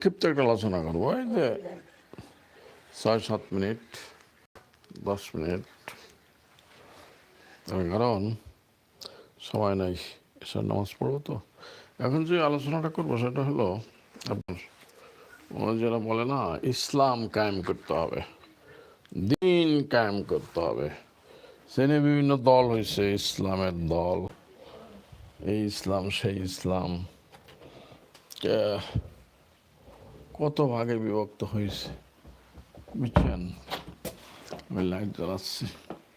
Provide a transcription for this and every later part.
ক্ষিপ্ত একটা আলোচনা করব। এই যে ছয়, সাত মিনিট, দশ মিনিট। কারণ, সময় নাই, এসব নামাজ পড়ব তো। এখন যে আলোচনাটা করব সেটা হলো, আপনার যারা বলে না, ইসলাম কায়েম করতে হবে, দিন কায়েম করতে হবে। সে নিয়ে বিভিন্ন দল হয়েছে, ইসলামের দল। এই ইসলাম, সেই ইসলাম। কত ভাগে বিভক্ত হয়েছে? বুঝছেন? আমি লাইট জ্বালাচ্ছি।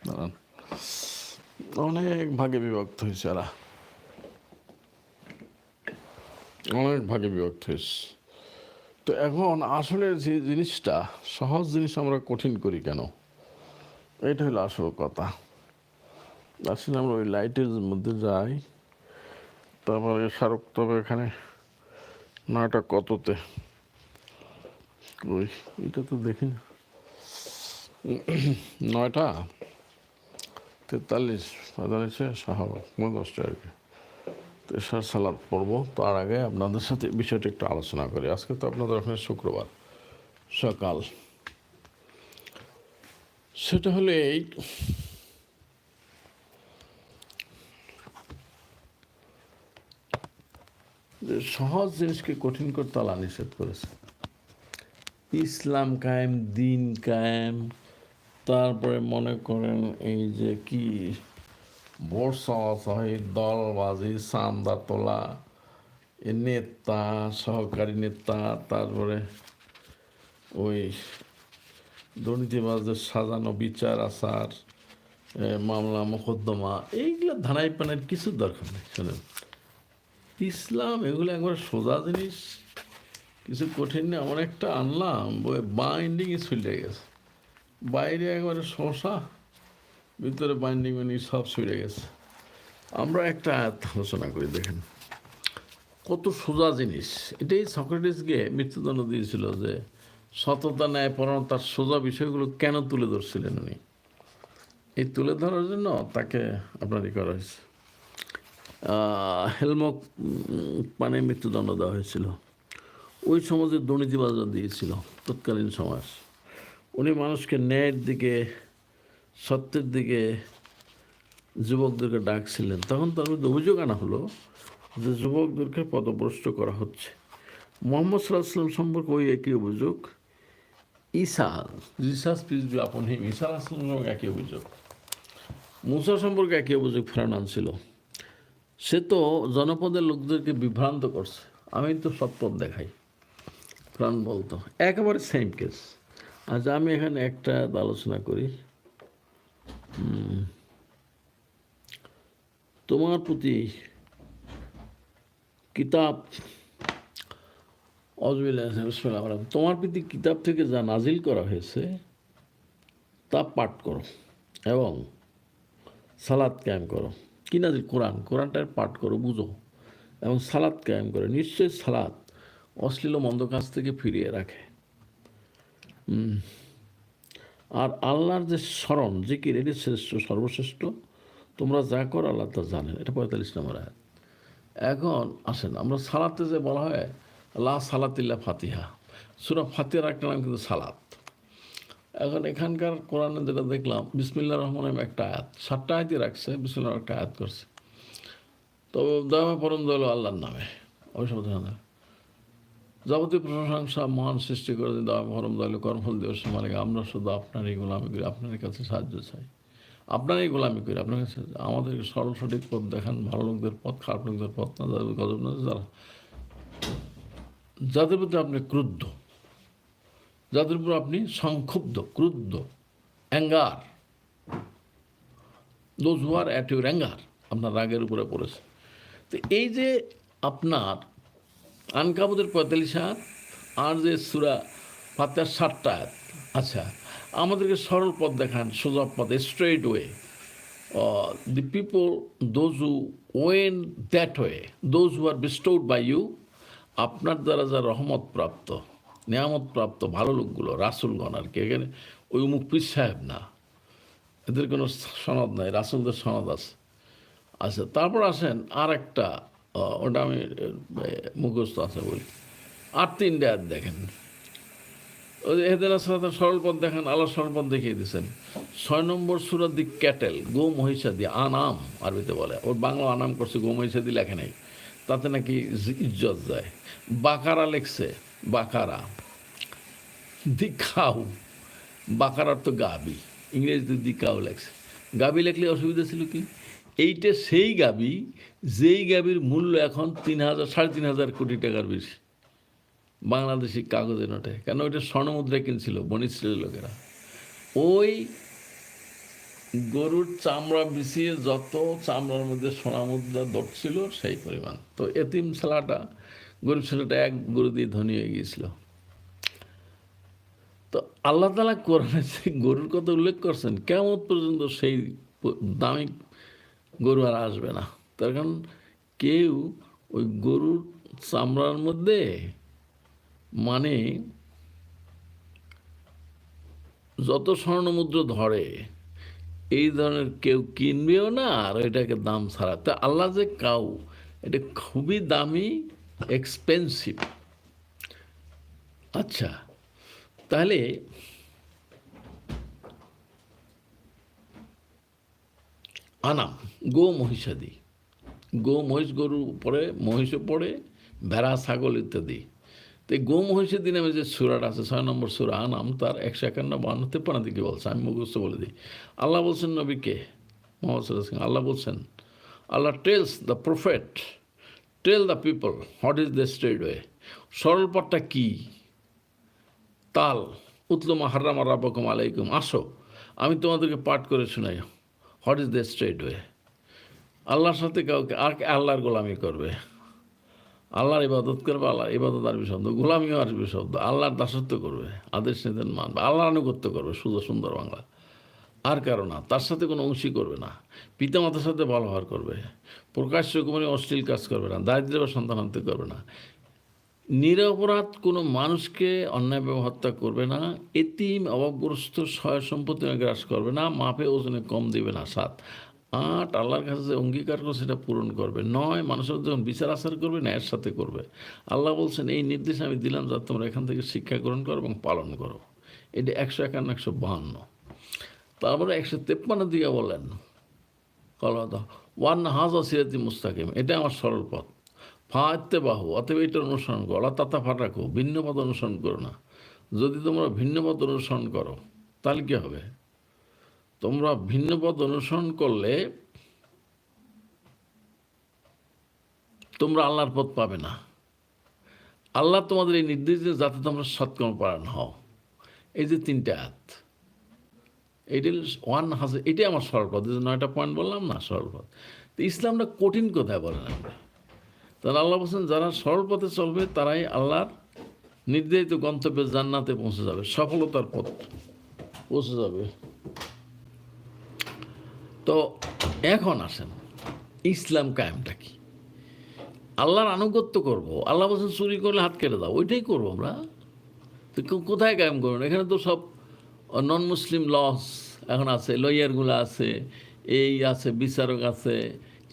দাঁড়ান। অনেক ভাগে বিভক্ত হয়েছে এরা। অনেক ভাগে বিভক্ত হয়েছে। তো এখন আসলে যে জিনিসটা, সহজ জিনিস আমরা কঠিন করি কেন? এটা হলো আসল কথা। আসলে আমরা ওই লাইটের মধ্যে যাই। তারপরে শাহরুখ তবে এখানে নয়টা কততে ওই, এটা তো দেখি না। নয়টা? তেতাল্লিশ, পঁয়তাল্লিশে শাহবাগ দশটা আর কি। তো এসার সালাদ পড়ব, তার আগে আপনাদের সাথে বিষয়টা একটু আলোচনা করি। আজকে তো আপনাদের ওখানে শুক্রবার, সকাল। সেটা হলো এই সহজ জিনিসকে কঠিন করতে আল্লাহ নিষেধ করেছে। ইসলাম কায়েম, দিন কায়েম। তারপরে মনে করেন এই যে কি ভোট সমাজী দলবাজি চান্দা তোলা নেতা, সহকারী নেতা, তারপরে ওই দুর্নীতিবাজদের সাজানো বিচার আচার মামলা মোকদ্দমা, এইগুলো ধানাই পানের কিছু দরকার নেই, শোনেন। ইসলাম এগুলো একবার সোজা জিনিস কিছু কঠিন না এমন একটা আনলাম বই বাইন্ডিংয়ে ছুটে গেছে। বাইরে একবারে শশা, ভিতরে বাইন্ডিং মানে সব ছুটে গেছে। আমরা একটা আয়াত আলোচনা করি, দেখেন। কত সোজা জিনিস। এটাই সক্রেটিসকে মৃত্যুদণ্ড দিয়েছিল যে, সততা, ন্যায় তার সোজা বিষয়গুলো কেন তুলে ধরছিলেন উনি? এই তুলে ধরার জন্য তাকে আপনার করা হয়েছে। হেলমক পানে মৃত্যুদণ্ড দেওয়া হয়েছিল। ওই সমাজে দুর্নীতিবাজরা দিয়েছিল, তৎকালীন সমাজ, উনি মানুষকে ন্যায়ের দিকে, সত্যের দিকে যুবকদেরকে ডাকছিলেন। তখন তার মধ্যে অভিযোগ আনা হলো যে যুবকদেরকে পদভ্রষ্ট করা হচ্ছে। মোহাম্মদ সাল্লাহ সাল্লাম সম্পর্কে ওই একই অভিযোগ। ঈসা জিসাস পিস আপন হিম, ঈসা আসলাম একই অভিযোগ। মুসা সম্পর্কে একই অভিযোগ ফেরান আনছিল। সে তো জনপদের লোকদেরকে বিভ্রান্ত করছে। আমি তো সৎপথ দেখাই। প্রাণ বলতো। একেবারে সেম কেস আজ আমি এখানে একটা আলোচনা করি। তোমার প্রতি কিতাব। তোমার প্রতি কিতাব থেকে যা নাজিল করা হয়েছে, তা পাঠ করো এবং সালাদ কায়েম করো। কি নাজিল? কোরআন। কোরআনটার পাঠ করো, বুঝো এবং সালাদ কায়েম করো। নিশ্চয়ই সালাদ অশ্লীল মন্দ কাজ থেকে ফিরিয়ে রাখে। আর আল্লাহর যে স্মরণ, জিকির, এটি শ্রেষ্ঠ, সর্বশ্রেষ্ঠ। তোমরা যা করো আল্লাহ তা জানেন। এটা পঁয়তাল্লিশ নম্বর আয়াত। এখন আসেন, আমরা সালাতে যে বলা হয়, লা সালাতিল্লা ফাতিহা। সুরা ফাতিহার একটা নাম কিন্তু সালাত। এখন এখানকার কোরআনে যেটা দেখলাম বিসমিল্লা রহমান একটা আয়াত। সাতটা আয়াতই রাখছে বিসমিল্লা একটা আয়াত করছে। তো দয়া পরম দল আল্লাহর নামে। অবশ্য যাবতীয় প্রশংসা মহান সৃষ্টি করে দিন পরম দল কর্মফল দিবস মালিক, আমরা শুধু আপনারই গোলামি করি আপনার কাছে সাহায্য চাই। আপনারই গোলামি করি আপনার কাছে আমাদেরকে সরল সঠিক পথ দেখান, ভালো লোকদের পথ, খারাপ লোকদের পথ না, যাদের গজব না, যারা যাদের প্রতি আপনি ক্রুদ্ধ, যাদের উপর আপনি সংক্ষুব্ধ, ক্রুদ্ধ, anger those who are at your anger আপনার রাগের উপরে পড়েছে। তো এই যে আপনার আনকাবুদের পঁয়তাল্লিশ হাত আর যে সুরা ফাতেহার ষাটটা হাত আচ্ছা আমাদেরকে সরল পথ দেখান, সোজা পথ straight way the people those who when that way those who are bestowed by you আপনার দ্বারা যা রহমত প্রাপ্ত, নিয়ামত প্রাপ্ত ভালো লোকগুলো, রাসুলগণ আর কি, এখানে ওই উমুক পীর সাহেব না। এদের কোনো সনদ নাই, রাসুলদের সনদ আছে। আচ্ছা তারপর আসেন আর একটা ওটা আমি মুখস্থ আছে বলি। আর তিনটে আয়াত দেখেন। ওই এহেদিন সালাত সরল পথ দেখেন, আল্লাহ সরল পথ দেখিয়ে দিয়েছেন। ছয় নম্বর সুরাত দি ক্যাটেল গো মহিষাদি আনাম, আরবিতে বলে। ওর বাংলা আনাম করছে গো মহিষাদি লেখে নেই। তাতে নাকি ইজ্জত যায়। বাকারা লেখছে, বাকারা। দি খাও বাকারার তো গাবি। ইংরেজিতে দি কাউ লেখছে। গাবি লেখলে অসুবিধা ছিল কি? এইটা সেই গাবি, যেই গাবির মূল্য এখন তিন হাজার, সাড়ে তিন হাজার কোটি টাকার বেশি। বাংলাদেশি কাগজে নোটে। কেন ওইটা স্বর্ণমুদ্রা কিনছিল বনিশ্রীর লোকেরা। ওই গরুর চামড়া বিছিয়ে যত চামড়ার মধ্যে সোনা মুদ্রা ধরছিল সেই পরিমাণ। তো এতিম ছেলাটা, গরিব ছেলেটা এক গরু দিয়ে ধনী হয়ে গিয়েছিল। তো আল্লাহ তালা কোরআনে গরুর কথা উল্লেখ করছেন কেমন পর্যন্ত সেই দামি গরু আর আসবে না। তার কারণ কেউ ওই গরুর চামড়ার মধ্যে মানে যত স্বর্ণমুদ্র ধরে, এই ধরনের কেউ কিনবেও না আর এটাকে দাম ছাড়া। তা আল্লাহ যে কাউ, এটা খুবই দামি এক্সপেন্সিভ আচ্ছা তাহলে আনাম, গো মহিষাদি। গো মহিষ গরু পড়ে, মহিষও পড়ে, ভেড়া, ছাগল ইত্যাদি। তো গো মহিষের দিনে আমি যে সুরাটা আছে, ছয় নম্বর সুরা, আনাম, তার একশো একান্ন, বান্ন, তেপ্পান্ন দিকে বলছে। আমি মুখস্থ বলে দিই। আল্লাহ বলছেন নবীকে মোহাম্মদ সিং আল্লাহ বলছেন, Allah tells the prophet tell the people what is the straight way সরল পথটা কী? তাল উতলুমা হার্রাম রাবকম আলাইকুম, আসো। আমি তোমাদেরকে পাঠ করে শোনাই। What is the straight way আল্লাহর সাথে কাউকে আর আল্লাহর গোলামি করবে? আল্লাহর ইবাদত করবে আল্লাহ ইবাদত আরবি শব্দ গোলামিও আরবি শব্দ আল্লাহর দাসত্ব করবে, আদেশ নিদেন মানবে, আল্লাহর আনুগত্য করবে শুধু সুন্দর বাংলা। আর কারও না, তার সাথে কোনো অংশী করবে না। পিতামাতার সাথে ব্যবহার করবে, প্রকাশ্য কোনো অশ্লীল কাজ করবে না দারিদ্র্য বা সন্তান আনতে করবে না। নিরপরাধ কোনো মানুষকে অন্যায়ভাবে হত্যা করবে না, এতিম, অভাবগ্রস্ত সয় সম্পত্তি গ্রাস করবে না, মাপে ওজনে কম দেবে না, সাত। আট, আল্লাহর কাছে যে অঙ্গীকার করে সেটা পূরণ করবে। নয়, মানুষের যখন বিচার আচার করবে, ন্যায়ের সাথে করবে। আল্লাহ বলছেন, এই নির্দেশ আমি দিলাম যা তোমরা এখান থেকে শিক্ষা গ্রহণ করো এবং পালন করো। এটা একশো একান্ন, একশো বাহান্ন। তারপরে একশো তেপ্পান্ন দিকে বলেন কলতা ওয়ান হাজা সিরাতি মুস্তাকিম। এটা আমার সরল পথ। ফাঁতে বাহু, অতএব এটা অনুসরণ করো। আল্লাহ তাতা ফাটাকো ভিন্ন পথ অনুসরণ করো না। যদি তোমরা ভিন্ন পথ অনুসরণ করো, তাহলে কী হবে? তোমরা ভিন্ন পথ অনুসরণ করলে তোমরা আল্লাহর পথ পাবে না। আল্লাহ তোমাদের এই নির্দেশ দিয়ে যাতে তোমরা সৎকর্ম পালন হও। এই যে তিনটে হাত এইটা ওয়ান হাজার এটাই আমার সরলপথ এই যে নয়টা পয়েন্ট বললাম না সরলপথ তো ইসলামটা কঠিন কথায় বলেন আপনি? তাহলে আল্লাহ বলছেন, যারা সরল পথে চলবে, তারাই আল্লাহর নির্ধারিত গন্তব্যে জান্নাতে পৌঁছে যাবে। সফলতার পথ পৌঁছে যাবে। তো এখন আসেন, ইসলাম কায়েমটা কি? আল্লাহর আনুগত্য করব। আল্লাহ বলছেন, চুরি করলে হাত কেটে দাও। ওইটাই করব আমরা। তো কোথায় কায়েম করবেন এখানে তো সব নন মুসলিম লস এখন আছে। লয়ারগুলো আছে, এই আছে, বিচারক আছে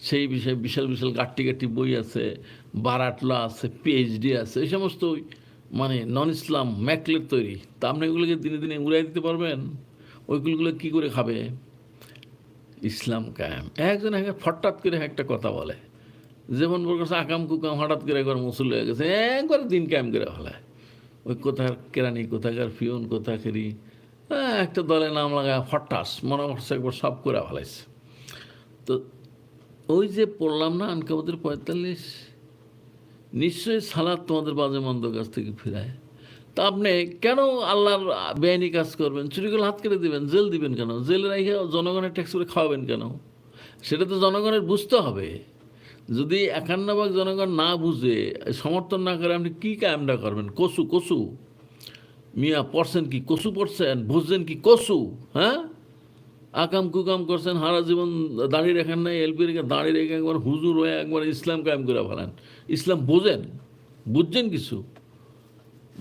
সেই বিষয়ে বিশাল বিশাল গাট্টি গাট্টি বই আছে বারাটলা আছে পিএইচডি আছে এই সমস্ত মানে নন ইসলাম ম্যাকলের তৈরি। তা আপনি এগুলোকে দিনে দিনে উড়াই দিতে পারবেন। ওইগুলোগুলো কী করে খাবে? ইসলাম কায়েম। একজন একে ফটাৎ করে একটা কথা বলে। যেমন বলছে আকাম কুকাম হঠাৎ করে একবার মুসুল হয়ে গেছে একবার দিন কায়েম করে ফেলায় ওই কোথাকার কেরানি কোথাকার কোথাকারি হ্যাঁ, একটা দলে নাম লাগায় ফটাস মনে করছে একবার সব করে ফেলাইছে। তো ওই যে পড়লাম না আনকাবুদের পঁয়তাল্লিশ, নিশ্চয়ই সালাদ তোমাদের বাজে মন্দ কাছ থেকে ফিরায়। তা আপনি কেন আল্লাহর বেআইনি কাজ করবেন? চুরি করে হাত কেটে দেবেন, জেল দিবেন কেন? জেলে রেখে জনগণের ট্যাক্স করে খাওয়াবেন কেন? সেটা তো জনগণের বুঝতে হবে। যদি একান্ন ভাগ জনগণ না বুঝে, সমর্থন না করে আপনি কী কায়েমটা করবেন? কসু কসু। মিয়া, পড়ছেন কি? কসু পড়ছেন? বুঝছেন কি? কসু হ্যাঁ? আকাম কুকাম করছেন, হারা জীবন দাঁড়িয়ে রেখেন নাই এলপি রেখে দাঁড়িয়ে রেখে একবার হুজুর হয়ে একবার ইসলাম কায়েম করে ফেলেন। ইসলাম বোঝেন, বুঝছেন কিছু?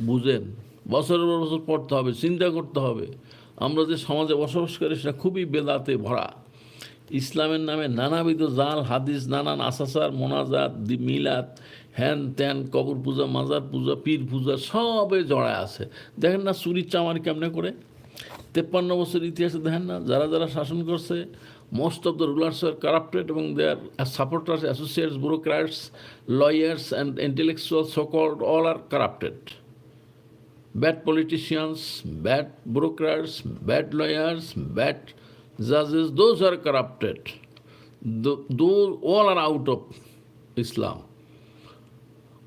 বুঝেন। বছরের পর বছর পড়তে হবে, চিন্তা করতে হবে। আমরা যে সমাজে বসবাস করি, সেটা খুবই বেদাতে ভরা। ইসলামের নামে নানাবিধ জাল, হাদিস, নানান আসাসার মোনাজাত মিলাত হ্যান ত্যান, কবর পূজা, মাজার পূজা, পীর পূজা, সবে জড়ায় আছে। দেখেন না চুরি চামার কেমনে করে? তেপ্পান্ন বছর ইতিহাসে দেখেন না, যারা যারা শাসন করছে most of the rulers are corrupted এবং they are supporters associates bureaucrats lawyers and intellectual সকল all are corrupted bad politicians bad bureaucrats bad lawyers bad জাজেস those are corrupted though all are out of Islam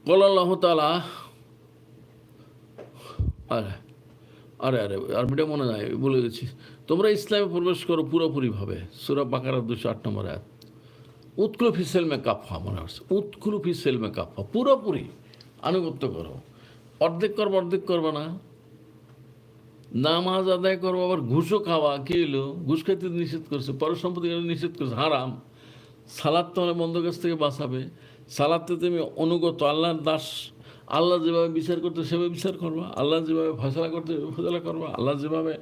call Allah তালা আর আরে আরে আরবিটা মনে নাই, বলে গেছি তোমরা ইসলামে প্রবেশ করো পুরোপুরিভাবে। সুরা বাকারা দুশো আট নম্বর এক উৎকুল ফিসেল মে কাফা মনে হচ্ছে উৎকুল ফিসেল মে কাফা পুরোপুরি আনুগত্য করো। অর্ধেক করব, অর্ধেক করবে না। নামাজ আদায় করব, আবার ঘুষও খাওয়া। কি এলো ঘুষ খাইতে নিষেধ করছে। পর সম্পত্তি নিষেধ করছে? হারাম। সালাদ তোমার বন্ধ কাছ থেকে বাঁচাবে। সালাদতে তুমি অনুগত, আল্লাহর দাস আল্লাহ যেভাবে বিচার করতে সেভাবে বিচার করবা। আল্লাহ যেভাবে ফয়সলা করতে ফয়সলা করবা। আল্লাহ যেভাবে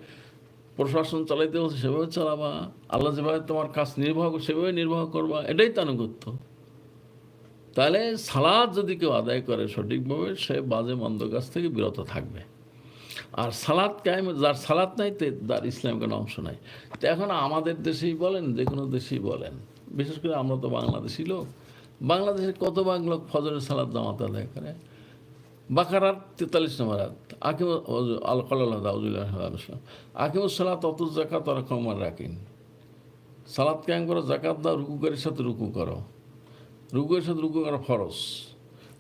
প্রশাসন চালাইতে বলছে, সেভাবে চালাবা। আল্লাহ যেভাবে তোমার কাজ নির্বাহ সেভাবে নির্বাহ করবা। এটাই তো আনুগত্য। তাহলে সালাদ যদি কেউ আদায় করে সঠিকভাবে, সে বাজে মন্দ কাছ থেকে বিরত থাকবে। আর সালাদ কায়েম, যার সালাদ নাই, তে তার ইসলাম কোনো অংশ নাই। তো এখন আমাদের দেশেই বলেন, যে কোনো দেশেই বলেন। বিশেষ করে আমরা তো বাংলাদেশি লোক। বাংলাদেশে কত লোক ফজরের সালাদ জামাত আদায় করে? বাকারার তেতাল্লিশ নম্বর আকিম আল ইসলাম আকিমুস সালাত, অত জাকাত আর কমার রাখিন সালাদ কায়েম করো জাকাত দাও, রুকুকারের সাথে রুকু করো। রুকুয়ের সাথে রুকু করা ফরজ।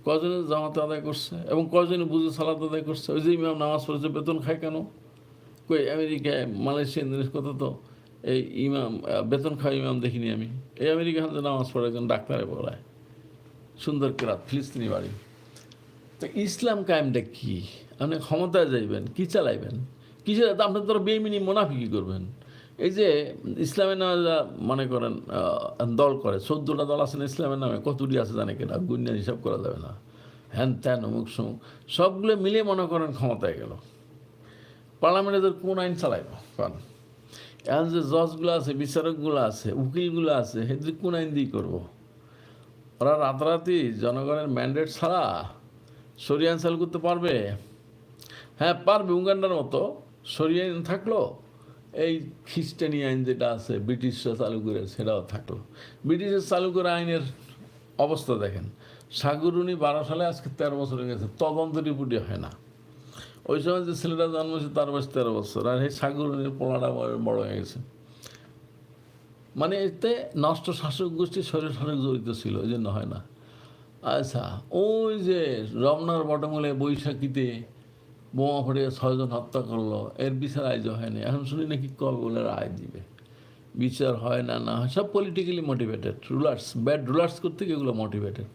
কজনে জামাতে আদায় করছে এবং কজনে বুঝে সালাদ আদায় করছে? ওই যে ইমাম নামাজ পড়েছে বেতন খায় কেন? কই, আমেরিকায় মালয়েশিয়া ইন্দোনেশিয়া কথা তো এই ইমাম বেতন খাওয়া ইমাম দেখিনি আমি। এই আমেরিকা নামাজ পড়ে একজন ডাক্তারে পড়ায়। সুন্দর কেরাত, ফিলিস্তিনি বাড়ি। তো ইসলাম কায়েমটা কি? আপনি ক্ষমতায় যাইবেন, কি চালাইবেন? কিসের আপনার তো বেমিনি মোনাফিকি করবেন। এই যে ইসলামের নামে মনে করেন দল করে, চোদ্দোটা দল আছে না ইসলামের নামে? কতটি আছে জানে কেনা? গুণিয়া হিসাব করা যাবে না। হ্যান ত্যান, অমুক সমুক। সবগুলো মিলে মনে করেন ক্ষমতায় গেল। পার্লামেন্টে কোন আইন চালাইব? কারণ এখন যে জজগুলো আছে, বিচারকগুলো আছে, উকিলগুলো আছে এদের কোন আইন দিয়ে করব? ওরা রাতারাতি জনগণের ম্যান্ডেট ছাড়া সরিয়ে আইন চালু করতে পারবে? হ্যাঁ পারবে উগান্ডার মতো। সরিয়ে থাকল। এই খ্রিস্টানি আইন যেটা আছে, ব্রিটিশরা চালু করে, সেটাও থাকল। ব্রিটিশের চালু করে আইনের অবস্থা দেখেন। সাগরুনি বারো সালে, আজকে তেরো বছর হয়ে গেছে। তদন্ত রিপোর্টই হয় না। ওই সময় যে ছেলেটা জন্মেছে তার বয়স তেরো বছর। আর এই সাগরুনির পোলাটা বড় হয়ে গেছে। মানে এতে নষ্ট শাসক গোষ্ঠী শরীর শরীর জড়িত ছিল ওই জন্য হয় না। আচ্ছা ওই যে রমনার বটমূলে বৈশাখীতে বোমা ফটে ছয়জন হত্যা করল, এর বিচার আয়োজ হয়নি। এখন শুনি নাকি কবে বলে রায় দিবে। বিচার হয় না না সব politically motivated rulers bad rulers করতে এগুলো মোটিভেটেড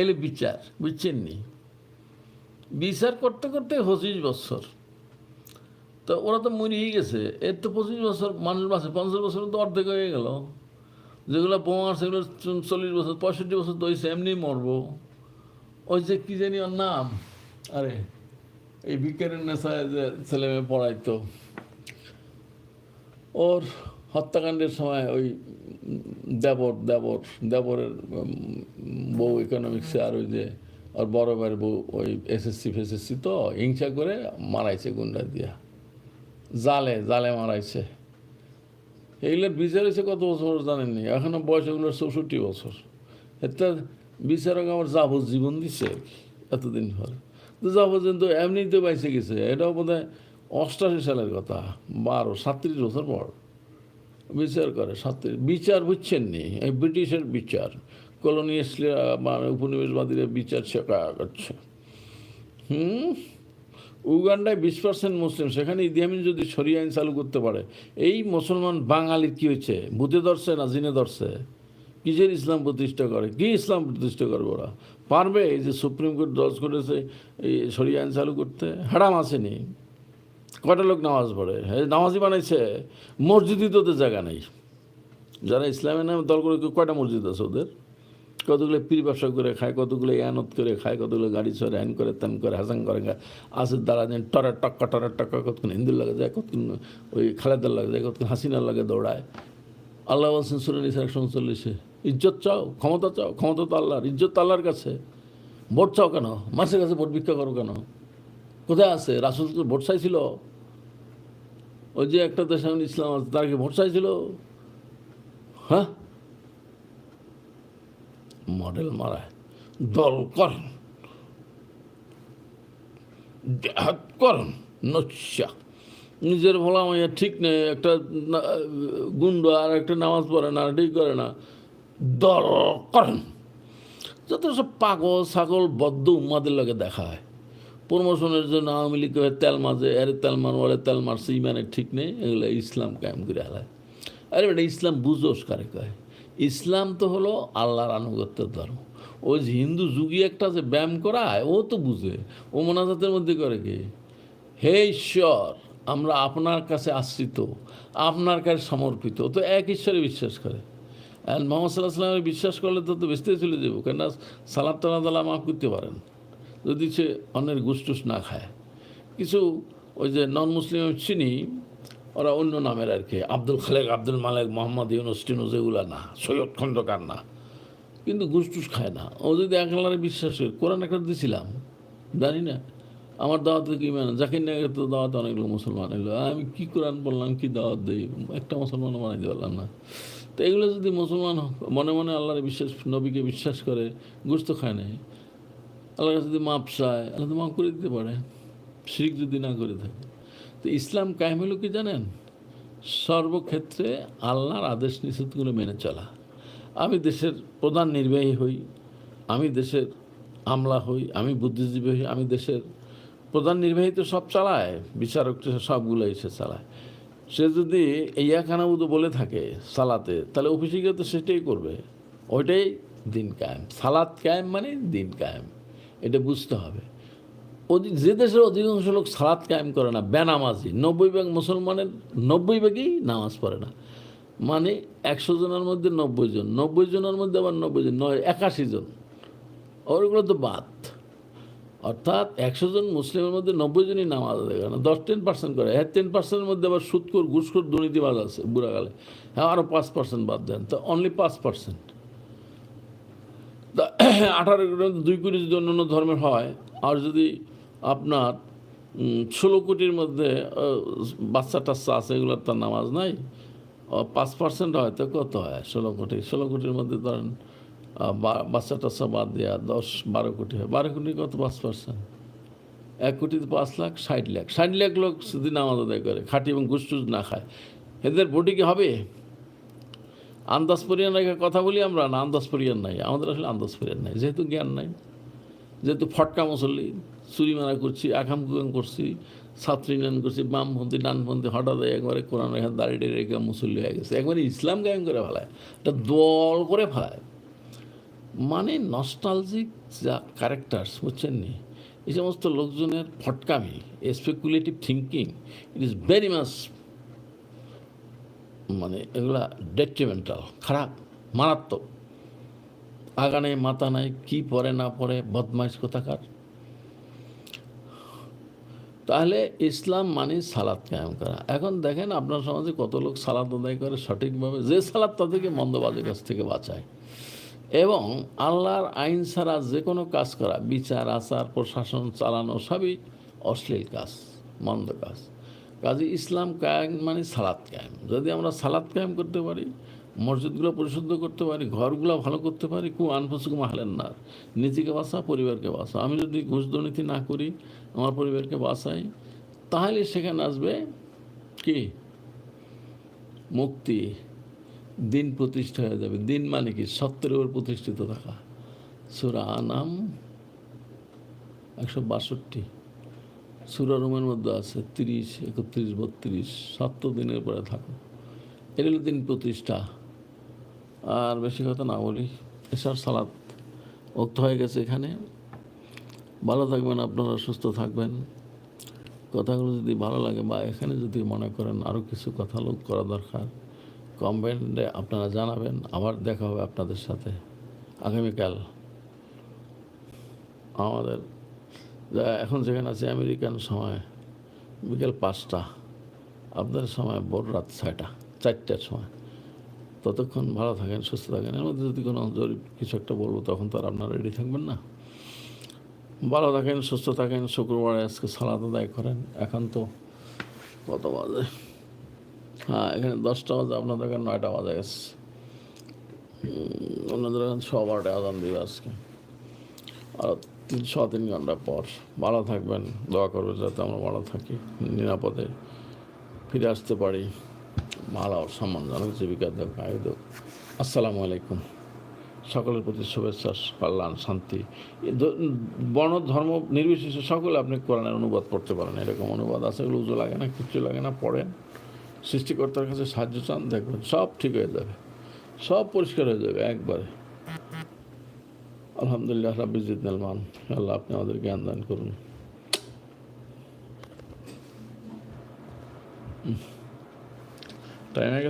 এলে বিচার বুঝছেন নি বিচার করতে করতে পঁচিশ বছর। তো ওরা তো মরিয়েই গেছে, এর তো পঁচিশ বছর, মানুষ বাঁচে, পঞ্চাশ বছর তো অর্ধেক হয়ে গেল। যেগুলো বোমা সেগুলো চল্লিশ বছর, পঁয়ষট্টি বছর তো এমনি মরবো। ওই যে কী জানি ওর নাম? আরে, এই বিজ্ঞানের নেশায় যে ছেলে মেয়ে পড়াইতো। ওর হত্যাকাণ্ডের সময় ওই দেবর দেবর, দেবরের বউ ইকোনমিক্সে আর ওই যে ওর বড় ভাইয়ের বউ, ওই এসএসসি ফেসএসসি তো হিংসা করে মারাইছে গুন্ডা দিয়া। জালে জালে মারাইছে। এইগুলোর বিচার হয়েছে কত বছর জানেননি এখনও বয়স এগুলোর চৌষট্টি বছর। এটা বিচারক আমার যাবজ্জীবন দিচ্ছে আর কি, এতদিন পরে তো যাবজ্জীবন তো এমনিতে বাইসে গেছে, এটাও বোধ হয় অষ্টাশি সালের কথা, বারো সাতত্রিশ বছর পর। বিচার করে সাতত্রিশ বিচার বুঝছেন নি? এই ব্রিটিশের বিচার কলোনিয়াসরা মানে উপনিবেশবাদীরা বিচার শেখা করছে। হুম? উগান্ডায় বিশ পার্সেন্ট মুসলিম, সেখানে ইদি আমিন যদি সরিয়ে আইন চালু করতে পারে, এই মুসলমান বাঙালির কি হয়েছে ভূতে ধরছে না জিনে ধরছে? কিসের ইসলাম প্রতিষ্ঠা করে? কি ইসলাম প্রতিষ্ঠা করবে ওরা? পারবে? এই যে সুপ্রিম কোর্ট জজ করেছে, এই সরিয়ে আইন চালু করতে? হারাম আসেনি কয়টা লোক নামাজ পড়ে? হ্যাঁ নামাজই বানাইছে? মসজিদই তো ওদের জায়গা নেই। যারা ইসলামের নামে দল করে, কয়টা মসজিদ আছে ওদের? কতগুলো পীর ব্যবসা করে খায়, কতগুলো ইয়ানত করে খায়, কতগুলো গাড়ি চড়ে, হ্যান করে তেন করে, হাসান করে খায় আসে দাঁড়া দেন টরা টক্কা টরা টক্কা, কতক্ষণ হিন্দুর লাগে যায়, কতক্ষণ ওই খালেদার লাগে যায়, কতক্ষণ হাসিনার লাগে দৌড়ায়। আল্লাহ বলছেন সুরেন ইসা একশো উনচল্লিশে, ইজ্জত চাও, ক্ষমতা চাও, ক্ষমতা তো আল্লাহর, ইজ্জত আল্লাহর কাছে। ভোট চাও কেন? মানুষের কাছে ভোট ভিক্ষা করো কেন? কোথায় আছে? রাসুল ভোট চাইছিল। ওই যে একটা দেশ ইসলাম আছে, তার কি ভোট চাইছিল? হ্যাঁ? মডেল মারায় দল করেন। নচ্ছা। নিজের ভোলা মাইয়া ঠিক নেই, একটা গুন্ড আর একটা নামাজ পড়ে না, ঠিক করে না। দল করেন। যত সব পাগল, ছাগল, বদ্ধ উম্মাদের লগে দেখা হয়। প্রমোশনের জন্য আওয়ামী লীগ তেল মাঝে আরে তেল মার, ওরে তেল মারছে, ইমানের ঠিক নেই, এগুলো ইসলাম কায়েম করে হালায় আরে বেটা, ইসলাম বুঝোস কারে কয়? ইসলাম তো হলো আল্লাহর আনুগত্যের ধর্ম। যে হিন্দু যুগী একটা যে ব্যায়াম করায়, ও তো বুঝে। ও মোনাজাতের মধ্যে করে কি? হে ঈশ্বর, আমরা আপনার কাছে আশ্রিত, আপনার কাছে সমর্পিত। ও তো এক ঈশ্বরে বিশ্বাস করে। আর মোহাম্মদ সাল্লাহ সাল্লামের বিশ্বাস করলে তো তো বেসতে চলে যাব, কেননা সালাদ তালা তালা মাফ করতে পারেন। যদি সে অন্যের গুসটুস না খায়। কিছু ওই যে নন মুসলিম চিনি ওরা অন্য নামের আর কি। আব্দুল খালেক, আব্দুল মালেক, মোহাম্মদ ইউনুস টিনুস, এগুলা না। সৈয়দ খন্দকার না। কিন্তু গুসটুস খায় না। ও যদি একলারে বিশ্বাস করে, কোরআন একটা দিয়েছিলাম জানি না। আমার দাওয়াতে কি মানে? জাকির নাগের তো দাওয়াতে অনেকগুলো মুসলমান এলো আমি কি কোরআন বললাম, কি দাওয়াত দিই? একটা মুসলমান বানাইতে পারলাম না। তো এগুলো যদি মুসলমান মনে মনে আল্লাহর বিশ্বাস, নবীকে বিশ্বাস করে গোস্ত খায় নাই। আল্লাহর কাছে যদি মাপ চায়, আল্লাহ তো মাপ করে দিতে পারে। শিখ যদি না করে থাকে। তো ইসলাম কায়েম হলো কি জানেন? সর্বক্ষেত্রে আল্লাহর আদেশ নিষেধগুলো মেনে চলা। আমি দেশের প্রধান নির্বাহী হই, আমি দেশের আমলা হই, আমি বুদ্ধিজীবী হই, আমি দেশের প্রধান নির্বাহী তো সব চালায়, বিচারক সবগুলো এসে চালায়। সে যদি ইয়াখানাবুদু বলে থাকে সালাতে, তাহলে অফিসে গিয়ে তো সেটাই করবে। ওইটাই দিন কায়েম। সালাত কায়েম মানে দিন কায়েম। এটা বুঝতে হবে। অধি- যে দেশের অধিকাংশ লোক সালাত কায়েম করে না, বেনামাজি। নব্বই ভাগ মুসলমানের নব্বই ভাগই নামাজ পড়ে না। মানে একশো জনের মধ্যে নব্বই জন, নব্বই জনের মধ্যে আবার নব্বই জন, নয়, একাশি জন। ওগুলো তো বাদ। অর্থাৎ একশো জন মুসলিমের মধ্যে নব্বই জনই নামাজ আদায় করে না। দশ টেন পার্সেন্ট করে। হ্যাঁ টেন পার্সেন্টের মধ্যে আবার সুৎকর ঘুষখোর দুর্নীতিবাজ আছে বুড়াকালে। হ্যাঁ আরও পাঁচ পার্সেন্ট বাদ দেন। তো অনলি পাঁচ পার্সেন্ট তা আঠারো, দুই কোটি যদি অন্য ধর্মের হয়, আর যদি আপনার ষোলো কোটির মধ্যে বাচ্চা টাচ্চা আছে, এগুলোর তার নামাজ নাই। পাঁচ পার্সেন্ট হয়তো কত হয়? ষোলো কোটি, ষোলো কোটির মধ্যে ধরেন বাচ্চা টাচ্চা বাদ দেওয়া দশ, বারো কোটি হয়। বারো কোটি কত? পাঁচ পার্সেন্ট এক কোটিতে পাঁচ লাখ, ষাট লাখ। ষাট লাখ লোক যদি নামাজ আদায় করে, খাটি এবং গুসটুস না খায়। এদের বডি কি হবে? আন্দাজ পরিয়ান রেখে কথা বলি আমরা না? আন্দাজ পরিয়ান নাই। আমাদের আসলে আন্দাজ পরিয়ান নাই। যেহেতু জ্ঞান নাই, যেহেতু ফটকা মুসল্লি চুরি মারা করছি আখাম কুকাম করছি, ছাত্রী নান করছি বামপন্থী ডানপন্থী হঠাৎ একবারে কোরআন রেখা দাঁড়িয়ে দাঁড়িয়ে রেখে মুসল্লি হয়ে গেছে। একবারে ইসলাম গায়ন করে ফেলায়, একটা দল করে ফেলায়। মানে নস্টালজিক যা ক্যারেক্টার্স বুঝছেন নি? এই সমস্ত লোকজনের ফটকামি speculative thinking it is very much মানে এগুলা ডেট্রিমেন্টাল খারাপ, মারাত্মক। আগা নেই মাথা নাই, কী পরে না পরে, বদমাইশ কোথাকার? তাহলে ইসলাম মানে সালাদ কায়েম করা। এখন দেখেন আপনার সমাজে কত লোক সালাদ আদায় করে সঠিকভাবে, যে সালাদ তাদেরকে মন্দবাজের কাছ থেকে বাঁচায়। এবং আল্লাহর আইন ছাড়া যে কোনো কাজ করা, বিচার, আচার, প্রশাসন চালানো সবই অশ্লীল কাজ, মন্দ কাজ। কাজে ইসলাম কায়েম মানে সালাদ কায়েম। যদি আমরা সালাদ কায়েম করতে পারি মসজিদগুলো পরিশুদ্ধ করতে পারি, ঘরগুলো ভালো করতে পারি, কু আনফসুকু মাহলেন না নিজেকে বাঁচা পরিবারকে বাঁচা আমি যদি ঘুষ দুর্নীতি না করি, আমার পরিবারকে বাঁচাই, তাহলে সেখানে আসবে কি? মুক্তি। দিন প্রতিষ্ঠা হয়ে যাবে। দিন মানে কি? সত্যের উপর প্রতিষ্ঠিত থাকা। সুরা নাম একশো বাষট্টি। সুরা রুমের মধ্যে আছে তিরিশ, একত্রিশ, বত্রিশ। সত্য দিনের পরে থাকো। এটা হলো দিন প্রতিষ্ঠা। আর বেশি কথা না বলি। এসব সালাদ অক্ত হয়ে গেছে এখানে। ভালো থাকবেন, আপনারা সুস্থ থাকবেন। কথাগুলো যদি ভালো লাগে বা এখানে যদি মনে করেন আরও কিছু কথা লোক করা দরকার, কমেন্টে আপনারা জানাবেন। আবার দেখা হবে আপনাদের সাথে। আগামীকাল আমাদের এখন যেখানে আছে, আমেরিকান সময় বিকেল পাঁচটা। আপনাদের সময় ভোর রাত ছয়টা, চারটার সময়। ততক্ষণ ভালো থাকেন, সুস্থ থাকেন। এর মধ্যে যদি কোনো জরুরি কিছু একটা বলব, তখন তো আর আপনারা রেডি থাকবেন না। ভালো থাকেন, সুস্থ থাকেন, শুক্রবারে আজকে সালাদ আদায় করেন। এখন তো কত বাজে? হ্যাঁ এখানে দশটা বাজে, আপনাদের এখানে নয়টা বাজে গেছে। আপনাদের এখন সবারটা আদান দিবে আজকে। আর তিন, ছ, তিন ঘণ্টা পর। ভালো থাকবেন, দোয়া করবেন যাতে আমরা ভালো থাকি, নিরাপদে ফিরে আসতে পারি। ভালো সম্মানজনক জীবিকা দেব আসসালামু আলাইকুম। সকলের প্রতি শুভেচ্ছা, কল্যাণ, শান্তি। বর্ণ, ধর্ম নির্বিশেষে সকলে আপনি কোরআনের অনুবাদ পড়তে পারেন। এরকম অনুবাদ আছে, এগুলো উজু লাগে না, কিচ্ছু লাগে না, পড়েন। সৃষ্টিকর্তার কাছে সাহায্য চান, দেখবেন সব ঠিক হয়ে যাবে। সব পরিষ্কার হয়ে যাবে, একবারে। আলহামদুলিল্লাহ, রাব্বি জিদনাল মান। আল্লাহ, আপনি আমাদের জ্ঞান দান করুন। টাইম হয়ে গেছে?